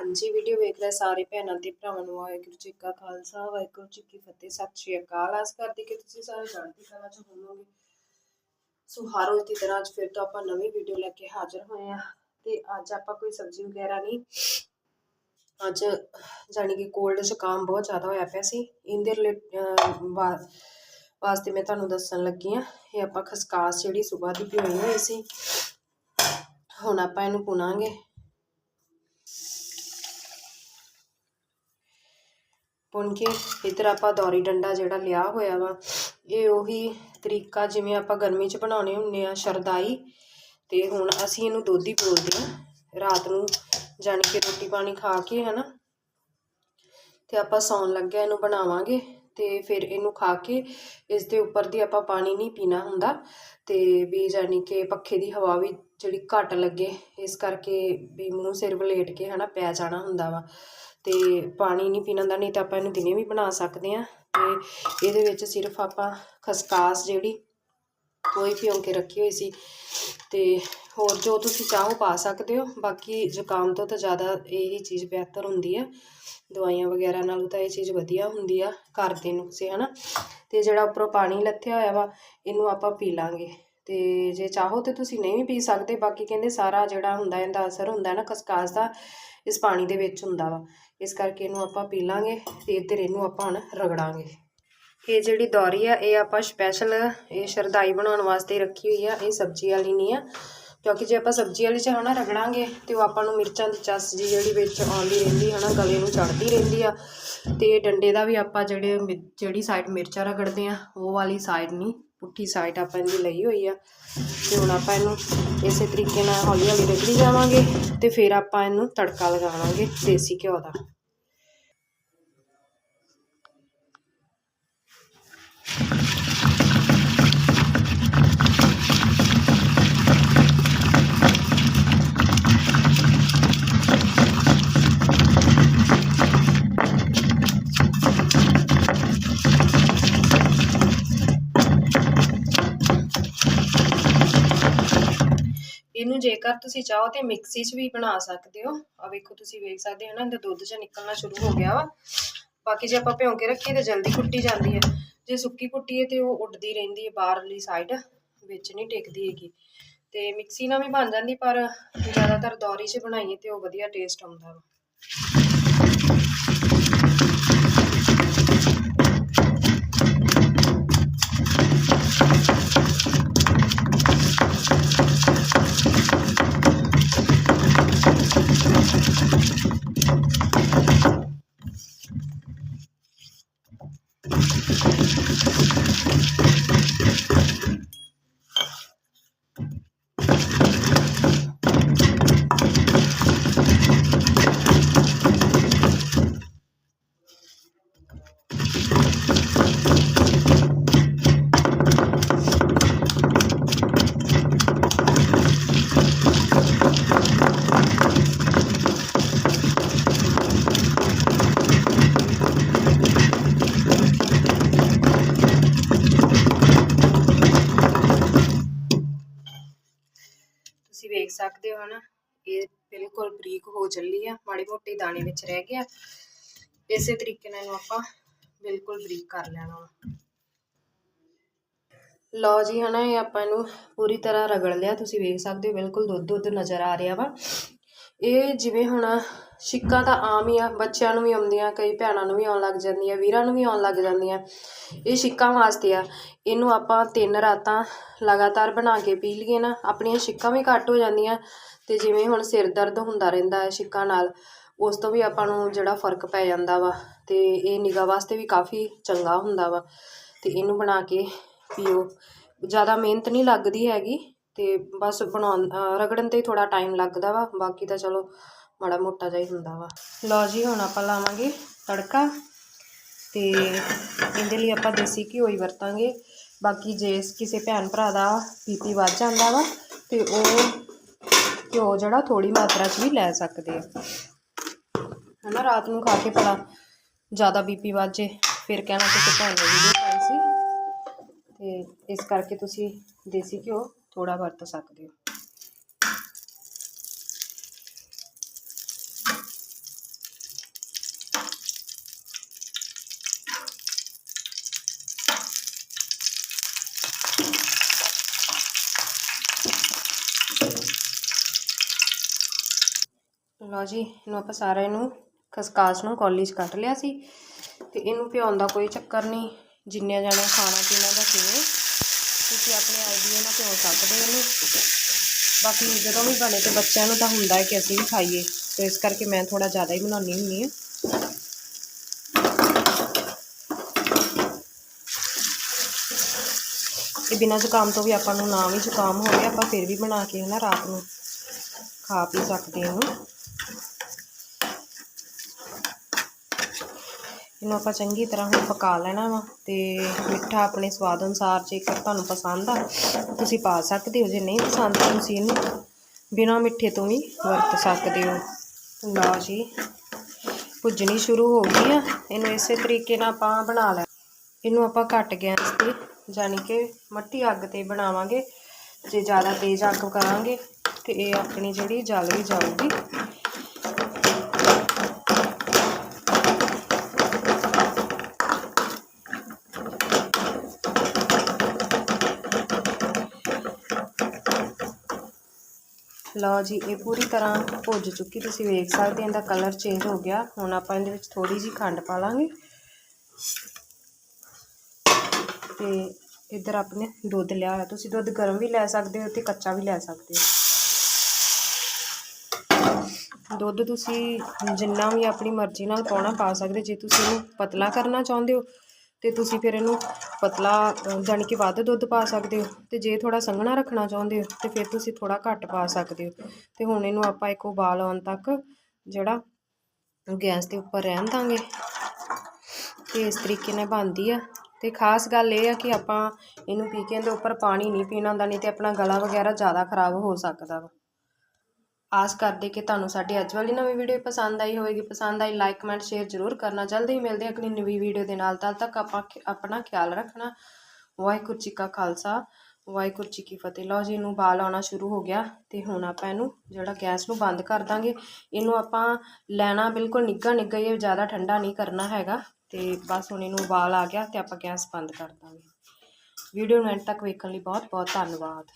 ਹਾਂਜੀ ਵੀਡੀਓ ਵੇਖ ਰਹੇ ਸਾਰੇ ਭੈਣਾਂ ਤੇ ਭਰਾਵਾਂ ਨੂੰ। ਵਾਹਿਗੁਰੂ ਜੀ ਕਾ ਖਾਲਸਾ, ਵਾਹਿਗੁਰੂ ਜੀ ਕੀ ਫਤਿਹ। ਸਤਿ ਸ਼੍ਰੀ ਅਕਾਲ। ਆਸ ਕਰਦੀ ਕਿ ਤੁਸੀਂ ਸਾਰੇ ਜਾਣਦੇ ਕਲਾ ਚ ਹੋਵੋਗੇ। ਸੋ ਹਰ ਰੋਜ਼ ਦੀ ਤਰ੍ਹਾਂ ਅੱਜ ਫਿਰ ਤੋਂ ਆਪਾਂ ਨਵੀਂ ਵੀਡੀਓ ਲੈ ਕੇ ਹਾਜ਼ਰ ਹੋਏ ਆ ਤੇ ਅੱਜ ਆਪਾਂ ਕੋਈ ਸਬਜ਼ੀ ਵਗੈਰਾ ਨਹੀਂ। ਅੱਜ ਜਾਣੀ ਕਿ ਕੋਲਡ ਜ਼ੁਕਾਮ ਬਹੁਤ ਜ਼ਿਆਦਾ ਹੋਇਆ ਪਿਆ ਸੀ। ਇਹਦੇ ਰਿਲੇਟ ਵਾਸਤੇ ਮੈਂ ਤੁਹਾਨੂੰ ਦੱਸਣ ਲੱਗੀ ਆ ਇਹ ਆਪਾਂ ਖਸਕਾਸ ਜਿਹੜੀ ਸਵੇਰ ਦੀ ਭਿਓਈ ਹੋਈ ਸੀ। ਹੁਣ ਆਪਾਂ ਇਹਨੂੰ ਭੁਨਾਂਗੇ। ਪੁਣ ਕੇ ਇੱਧਰ ਆਪਾਂ ਦੌਰੀ ਡੰਡਾ ਜਿਹੜਾ ਲਿਆ ਹੋਇਆ ਵਾ, ਇਹ ਉਹੀ ਤਰੀਕਾ ਜਿਵੇਂ ਆਪਾਂ ਗਰਮੀ 'ਚ ਬਣਾਉਣੇ ਹੁੰਦੇ ਆ ਸ਼ਰਦਾਈ। ਤੇ ਹੁਣ ਅਸੀਂ ਇਹਨੂੰ ਦੁੱਧੀ ਬੋਲਦੇ ਆ ਰਾਤ ਨੂੰ ਜਾਣੀ ਕਿ ਰੋਟੀ ਪਾਣੀ ਖਾ ਕੇ, ਹਨਾ। ਤੇ ਆਪਾਂ ਸੌਣ ਲੱਗਿਆ ਇਹਨੂੰ ਬਣਾਵਾਂਗੇ ਤੇ ਫਿਰ ਇਹਨੂੰ ਖਾ ਕੇ ਇਸ ਦੇ ਉੱਪਰ ਦੀ ਆਪਾਂ ਪਾਣੀ ਨਹੀਂ ਪੀਣਾ ਹੁੰਦਾ ਤੇ ਵੀ ਜਾਣੀ ਕਿ ਪੱਖੇ ਦੀ ਹਵਾ ਵੀ ਜਿਹੜੀ ਘੱਟ ਲੱਗੇ, ਇਸ ਕਰਕੇ ਵੀ ਮੂੰਹ ਸਿਰ ਵਲੇਟ ਕੇ ਹਨਾ ਪੈ ਜਾਣਾ ਹੁੰਦਾ ਵਾ। ਤੇ ਪਾਣੀ ਨਹੀਂ ਪੀਣਾ ਦਾ ਨਹੀਂ ਤਾਂ ਆਪਾਂ ਇਹਨੂੰ ਦਿਨੇ ਵੀ ਬਣਾ ਸਕਦੇ ਆ ਤੇ ਇਹਦੇ ਵਿੱਚ ਸਿਰਫ ਆਪਾਂ ਖਸਕਾਸ ਜਿਹੜੀ ਕੋਈ ਭਿਉਂ ਕੇ ਰੱਖੀ ਹੋਈ ਸੀ। ਤੇ ਹੋਰ ਜੋ ਤੁਸੀਂ ਚਾਹੋ ਪਾ ਸਕਦੇ ਹੋ, ਬਾਕੀ ਜ਼ੁਕਾਮ ਤੋਂ ਤਾਂ ਜ਼ਿਆਦਾ ਇਹੀ ਚੀਜ਼ ਬਿਹਤਰ ਹੁੰਦੀ ਆ। ਦਵਾਈਆਂ ਵਗੈਰਾ ਨਾਲੋਂ ਤਾਂ ਇਹ ਚੀਜ਼ ਵਧੀਆ ਹੁੰਦੀ ਆ, ਘਰ ਦੇ ਨੁਕਸੇ ਹਨਾ। ਤੇ ਜਿਹੜਾ ਉੱਪਰੋਂ ਪਾਣੀ ਲੱਥਿਆ ਹੋਇਆ ਵਾ, ਇਹਨੂੰ ਆਪਾਂ ਪੀ ਲਾਂਗੇ। ਤੇ ਜੇ ਚਾਹੋ ਤੇ ਤੁਸੀਂ ਨਹੀਂ ਵੀ ਪੀ ਸਕਦੇ, ਬਾਕੀ ਕਹਿੰਦੇ ਸਾਰਾ ਜਿਹੜਾ ਹੁੰਦਾ ਇਹਦਾ ਅਸਰ ਹੁੰਦਾ ਨਾ ਖਸਕਾਸ ਦਾ ਇਸ ਪਾਣੀ ਦੇ ਵਿੱਚ ਹੁੰਦਾ ਵਾ। ਇਸ ਕਰਕੇ ਇਹਨੂੰ ਆਪਾਂ ਪੀ ਲਾਂਗੇ ਤੇ ਇੱਧਰ ਇਹਨੂੰ ਆਪਾਂ ਹੁਣ ਰਗੜਾਂਗੇ। ਇਹ ਜਿਹੜੀ ਦੌਰੀ ਆ, ਇਹ ਆਪਾਂ ਸਪੈਸ਼ਲ ਇਹ ਸ਼ਰਦਾਈ ਬਣਾਉਣ ਵਾਸਤੇ ਰੱਖੀ ਹੋਈ ਆ, ਇਹ ਸਬਜ਼ੀ ਵਾਲੀ ਨਹੀਂ ਆ। ਕਿਉਂਕਿ ਜੇ ਆਪਾਂ ਸਬਜ਼ੀ ਵਾਲੀ ਚ ਹਨਾ ਰਗੜਾਂਗੇ ਤੇ ਉਹ ਆਪਾਂ ਨੂੰ ਮਿਰਚਾਂ ਦੀ ਚੱਸ ਜੀ ਜਿਹੜੀ ਵਿੱਚ ਆਉਂਦੀ ਰਹਿੰਦੀ, ਹਨਾ, ਗਲੇ ਨੂੰ ਚੜਦੀ ਰਹਿੰਦੀ ਆ। ਤੇ ਡੰਡੇ ਦਾ ਵੀ ਆਪਾਂ ਜਿਹੜੇ ਮਿ- ਜਿਹੜੀ ਸਾਈਡ ਮਿਰਚਾਂ ਰਗੜਦੇ ਆ, ਉਹ ਵਾਲੀ ਸਾਈਡ ਨਹੀਂ। ਪੁੱਠੀ ਸਾਈਡ ਆਪਾਂ ਇਹਦੀ ਲਈ ਹੋਈ ਆ। ਤੇ ਹੁਣ ਆਪਾਂ ਇਹਨੂੰ ਇਸੇ ਤਰੀਕੇ ਨਾਲ ਹੌਲੀ ਹੌਲੀ ਰਗੜੀ ਜਾਵਾਂਗੇ ਤੇ ਫਿਰ ਆਪਾਂ ਇਹਨੂੰ ਤੜਕਾ ਲਗਾਵਾਂਗੇ ਦੇਸੀ ਘਿਓ ਦਾ। ਇਹਨੂੰ ਜੇਕਰ ਤੁਸੀਂ ਚਾਹੋ ਤੇ ਮਿਕਸੀ 'ਚ ਵੀ ਬਣਾ ਸਕਦੇ ਹੋ। ਆ ਵੇਖੋ ਤੁਸੀਂ ਵੇਖ ਸਕਦੇ ਹੋ ਨਾ, ਇਹਦਾ ਦੁੱਧ ਜਿਹਾ ਨਿਕਲਣਾ ਸ਼ੁਰੂ ਹੋ ਗਿਆ ਵਾ। ਬਾਕੀ ਜੇ ਆਪਾਂ ਭਿਉਂ ਕੇ ਰੱਖੀਏ ਤੇ ਜਲਦੀ ਕੁੱਟੀ ਜਾਂਦੀ ਹੈ। ਜੇ ਸੁੱਕੀ ਕੁੱਟੀਏ ਤੇ ਉਹ ਉੱਡਦੀ ਰਹਿੰਦੀ ਹੈ ਬਾਹਰਲੀ ਸਾਈਡ ਵਿੱਚ ਨਹੀਂ ਟਿਕਦੀ ਹੈਗੀ। ਤੇ ਮਿਕਸੀ ਨਾਲ ਵੀ ਬਣ ਜਾਂਦੀ, ਪਰ ਜ਼ਿਆਦਾਤਰ ਦੌਰੀ 'ਚ ਬਣਾਈਏ ਤੇ ਉਹ ਵਧੀਆ ਟੇਸਟ ਆਉਂਦਾ ਵਾ। ਸਕਦੇ ਹੋ ਨਾ ਇਹ ਬਿਲਕੁਲ ਬਰੀਕ ਹੋ ਚੱਲੀ ਆ, ਮਾੜੀ ਮੋਟੀ ਦਾਣੇ ਵਿੱਚ ਰਹਿ ਗਿਆ ਇਸੇ ਤਰੀਕੇ ਨਾਲ ਇਹਨੂੰ ਆਪਾਂ ਬਿਲਕੁਲ ਬਰੀਕ ਕਰ ਲੈਣਾ ਵਾ। ਲਓ ਜੀ ਹਨਾ, ਇਹ ਆਪਾਂ ਇਹਨੂੰ ਪੂਰੀ ਤਰ੍ਹਾਂ ਰਗੜ ਲਿਆ। ਤੁਸੀਂ ਵੇਖ ਸਕਦੇ ਹੋ ਬਿਲਕੁਲ ਦੁੱਧ ਦੁੱਧ ਨਜ਼ਰ ਆ ਰਿਹਾ ਵਾ। ਇਹ ਜਿਵੇਂ ਹੁਣ ਛਿੱਕਾਂ ਤਾਂ ਆਮ ਹੀ ਆ, ਬੱਚਿਆਂ ਨੂੰ ਵੀ ਆਉਂਦੀਆਂ, ਕਈ ਭੈਣਾਂ ਨੂੰ ਵੀ ਆਉਣ ਲੱਗ ਜਾਂਦੀਆਂ, ਵੀਰਾਂ ਨੂੰ ਵੀ ਆਉਣ ਲੱਗ ਜਾਂਦੀਆਂ। ਇਹ ਛਿੱਕਾਂ ਵਾਸਤੇ ਆ। ਇਹਨੂੰ ਆਪਾਂ ਤਿੰਨ ਰਾਤਾਂ ਲਗਾਤਾਰ ਬਣਾ ਕੇ ਪੀ ਲਈਏ ਨਾ, ਆਪਣੀਆਂ ਛਿੱਕਾਂ ਵੀ ਘੱਟ ਹੋ ਜਾਂਦੀਆਂ ਤੇ ਜਿਵੇਂ ਹੁਣ ਸਿਰ ਦਰਦ ਹੁੰਦਾ ਰਹਿੰਦਾ ਹੈ ਛਿੱਕਾਂ ਨਾਲ, ਉਸ ਤੋਂ ਵੀ ਆਪਾਂ ਨੂੰ ਜਿਹੜਾ ਫ਼ਰਕ ਪੈ ਜਾਂਦਾ ਵਾ ਤੇ ਇਹ ਨਿਗਾਹ ਵਾਸਤੇ ਵੀ ਕਾਫੀ ਚੰਗਾ ਹੁੰਦਾ ਵਾ ਤੇ ਇਹਨੂੰ ਬਣਾ ਕੇ ਪੀਓ। ਜ਼ਿਆਦਾ ਮਿਹਨਤ ਨਹੀਂ ਲੱਗਦੀ ਹੈਗੀ। ਅਤੇ ਬਸ ਬਣਾਉਣ ਰਗੜਨ ਤੇ ਥੋੜ੍ਹਾ ਟਾਈਮ ਲੱਗਦਾ ਵਾ, ਬਾਕੀ ਤਾਂ ਚਲੋ ਮਾੜਾ ਮੋਟਾ ਜਿਹਾ ਹੀ ਹੁੰਦਾ ਵਾ। ਲਓ ਜੀ, ਹੁਣ ਆਪਾਂ ਲਾਵਾਂਗੇ ਤੜਕਾ ਅਤੇ ਇਹਦੇ ਲਈ ਆਪਾਂ ਦੇਸੀ ਘਿਓ ਹੀ ਵਰਤਾਂਗੇ। ਬਾਕੀ ਜੇ ਕਿਸੇ ਭੈਣ ਭਰਾ ਦਾ ਬੀਪੀ ਵੱਧ ਜਾਂਦਾ ਵਾ, ਤੇ ਉਹ ਘਿਓ ਜਿਹੜਾ ਥੋੜੀ ਮਾਤਰਾ 'ਚ ਵੀ ਲੈ ਸਕਦੇ ਆ। ਹਨਾ, ਰਾਤ ਨੂੰ ਖਾ ਕੇ ਭਲਾ ਜ਼ਿਆਦਾ ਬੀਪੀ ਵੱਧ ਜੇ, ਫਿਰ ਕਹਿਣਾ ਕਿਸੇ ਭੈਣ ਨੇ ਵੀਡੀਓ ਪਾਈ ਸੀ। ਤੇ ਇਸ ਕਰਕੇ ਤੁਸੀਂ ਦੇਸੀ ਘਿਓ ਥੋੜਾ ਵਰਤ ਸਕਦੇ ਹੋ। ਲਓ ਜੀ, ਇਹਨੂੰ ਆਪਾਂ ਸਾਰੇ ਨੂੰ ਖਸਕਾਸ ਨੂੰ ਕੋਲੀ 'ਚ ਕੱਟ ਲਿਆ ਸੀ ਤੇ ਇਹਨੂੰ ਪਿਆਉਣ ਦਾ ਕੋਈ ਚੱਕਰ ਨਹੀਂ। ਜਿੰਨੇ ਜਣੇ ਖਾਣਾ ਪੀਣਾ ਦਾ ਕਿਵੇਂ ਤੁਸੀਂ ਆਪਣੇ ਆਈਡੀਆ ਨਾਲ ਭਿਉਂ ਸਕਦੇ ਇਹਨੂੰ? ਬਾਕੀ ਜਦੋਂ ਵੀ ਬਣੇ ਤੇ ਬੱਚਿਆਂ ਨੂੰ ਤਾਂ ਹੁੰਦਾ ਹੈ ਕਿ ਅਸੀਂ ਵੀ ਖਾਈਏ, ਤੇ ਇਸ ਕਰਕੇ ਮੈਂ ਥੋੜਾ ਜ਼ਿਆਦਾ ਹੀ ਬਣਾਉਣੀ ਹੁੰਦੀ ਹਾਂ। ਇਹ ਬਿਨਾਂ ਜ਼ੁਕਾਮ ਤੋਂ ਵੀ ਆਪਾਂ ਨੂੰ ਨਾ ਵੀ ਜ਼ੁਕਾਮ ਹੋਵੇ, ਆਪਾਂ ਫਿਰ ਵੀ ਬਣਾ ਕੇ ਹਨਾ ਰਾਤ ਨੂੰ ਖਾ ਪੀ ਸਕਦੇ ਹਾਂ ਇਹਨੂੰ ਆਪਾਂ ਚੰਗੀ ਤਰ੍ਹਾਂ ਹੁਣ ਪਕਾ ਲੈਣਾ ਵਾ ਤੇ ਮਿੱਠਾ ਆਪਣੇ ਸਵਾਦ ਅਨੁਸਾਰ ਜੇਕਰ ਤੁਹਾਨੂੰ ਪਸੰਦ ਆ, ਤੁਸੀਂ ਪਾ ਸਕਦੇ ਹੋ, ਜੇ ਨਹੀਂ ਪਸੰਦ ਤੁਸੀਂ ਇਹਨੂੰ ਬਿਨਾਂ ਮਿੱਠੇ ਤੋਂ ਵੀ ਵਰਤ ਸਕਦੇ ਹੋ। ਲਓ ਜੀ, ਭੁੱਜਣੀ ਸ਼ੁਰੂ ਹੋ ਗਈ ਆ, ਇਹਨੂੰ ਇਸੇ ਤਰੀਕੇ ਨਾਲ ਆਪਾਂ ਬਣਾ ਲੈ ਇਹਨੂੰ ਆਪਾਂ ਘੱਟ ਗੈਸ ਤੇ ਯਾਨੀ ਕਿ ਮੱਠੀ ਅੱਗ ਤੇ ਬਣਾਵਾਂਗੇ, ਜੇ ਜ਼ਿਆਦਾ ਤੇਜ਼ ਅੱਗ ਕਰਾਂਗੇ ਤੇ ਇਹ ਆਪਣੀ ਜਿਹੜੀ ਜਲ ਵੀ ਜਾਊਗੀ ਲਓ ਜੀ, ਇਹ ਪੂਰੀ ਤਰ੍ਹਾਂ ਭੁੱਜ ਚੁੱਕੀ, ਤੁਸੀਂ ਵੇਖ ਸਕਦੇ ਇਹਦਾ ਕਲਰ ਚੇਂਜ ਹੋ ਗਿਆ। ਹੁਣ ਆਪਾਂ ਇਹਦੇ ਵਿੱਚ ਥੋੜੀ ਜਿਹੀ ਖੰਡ ਪਾ ਲਾਂਗੇ। ਤੇ ਇੱਧਰ ਆਪਣੇ ਦੁੱਧ ਲਿਆ ਹੋਇਆ, ਤੁਸੀਂ ਦੁੱਧ ਗਰਮ ਵੀ ਲੈ ਸਕਦੇ ਹੋ ਤੇ ਕੱਚਾ ਵੀ ਲੈ ਸਕਦੇ ਹੋ। ਦੁੱਧ ਤੁਸੀਂ ਜਿੰਨਾ ਵੀ ਆਪਣੀ ਮਰਜ਼ੀ ਨਾਲ ਪਾਉਣਾ ਪਾ ਸਕਦੇ, ਜੇ ਤੁਸੀਂ ਇਹਨੂੰ ਪਤਲਾ ਕਰਨਾ ਚਾਹੁੰਦੇ ਹੋ ਤੇ ਤੁਸੀਂ ਫਿਰ ਇਹਨੂੰ ਪਤਲਾ ਅ, ਜਾਣੀ ਕਿ ਵੱਧ ਦੁੱਧ ਪਾ ਸਕਦੇ ਹੋ ਤੇ ਜੇ ਥੋੜਾ ਸੰਘਣਾ ਰੱਖਣਾ ਚਾਹੁੰਦੇ ਹੋ ਤੇ ਫਿਰ ਤੁਸੀਂ ਥੋੜਾ ਘੱਟ ਪਾ ਸਕਦੇ ਹੋ ਤੇ ਹੁਣ ਇਹਨੂੰ ਆਪਾਂ ਇੱਕ ਉਬਾਲ ਆਉਣ ਤੱਕ ਜਿਹੜਾ ਗੈਸ ਦੇ ਉੱਪਰ ਰਹਿਣ ਦਾਂਗੇ ਤੇ ਇਸ ਤਰੀਕੇ ਨਾਲ ਬਣਦੀ ਆ ਤੇ ਖਾਸ ਗੱਲ ਇਹ ਆ ਕਿ ਆਪਾਂ ਇਹਨੂੰ ਪੀ ਕੇ ਉੱਪਰ ਪਾਣੀ ਨਹੀਂ ਪੀਣਾ ਹੁੰਦਾ ਨਹੀਂ ਤੇ ਆਪਣਾ ਗਲਾ ਵਗੈਰਾ ਜ਼ਿਆਦਾ ਖਰਾਬ ਹੋ ਸਕਦਾ ਵਾ। ਆਸ ਕਰਦੇ ਕਿ ਤੁਹਾਨੂੰ ਸਾਡੀ ਅੱਜ ਵਾਲੀ ਨਵੀਂ ਵੀਡੀਓ ਪਸੰਦ ਆਈ ਹੋਵੇਗੀ। ਪਸੰਦ ਆਈ ਲਾਈਕ ਕਮੈਂਟ ਸ਼ੇਅਰ ਜ਼ਰੂਰ ਕਰਨਾ। ਜਲਦੀ ਹੀ ਮਿਲਦੇ ਅਗਲੀ ਨਵੀਂ ਵੀਡੀਓ ਦੇ ਨਾਲ। ਤਦ ਤੱਕ ਆਪਾਂ ਆਪਣਾ ਖਿਆਲ ਰੱਖਣਾ। ਵਾਹਿਗੁਰੂ ਜੀ ਕਾ ਖਾਲਸਾ। ਵਾਹਿਗੁਰੂ ਜੀ ਕੀ ਫਤਿਹ। ਲਓ ਜੀ ਇਹਨੂੰ ਬਾਲ ਆਉਣਾ ਸ਼ੁਰੂ ਹੋ ਗਿਆ ਤੇ ਹੁਣ ਆਪਾਂ ਇਹਨੂੰ ਜਿਹੜਾ ਗੈਸ ਨੂੰ ਬੰਦ ਕਰ ਦਾਂਗੇ। ਇਹਨੂੰ ਆਪਾਂ ਲੈਣਾ ਬਿਲਕੁਲ ਨਿੱਘਾ ਨਿੱਘਾ ਹੀ ਹੈ, ਜ਼ਿਆਦਾ ਠੰਡਾ ਨਹੀਂ ਕਰਨਾ ਹੈਗਾ। ਤੇ ਬਸ ਹੁਣ ਇਹਨੂੰ ਬਾਲ ਆ ਗਿਆ ਤੇ ਆਪਾਂ ਗੈਸ ਬੰਦ ਕਰ ਦਾਂਗੇ। ਵੀਡੀਓ ਨੂੰ ਐਂਡ ਤੱਕ ਵੇਖਣ ਲਈ ਬਹੁਤ ਬਹੁਤ ਧੰਨਵਾਦ।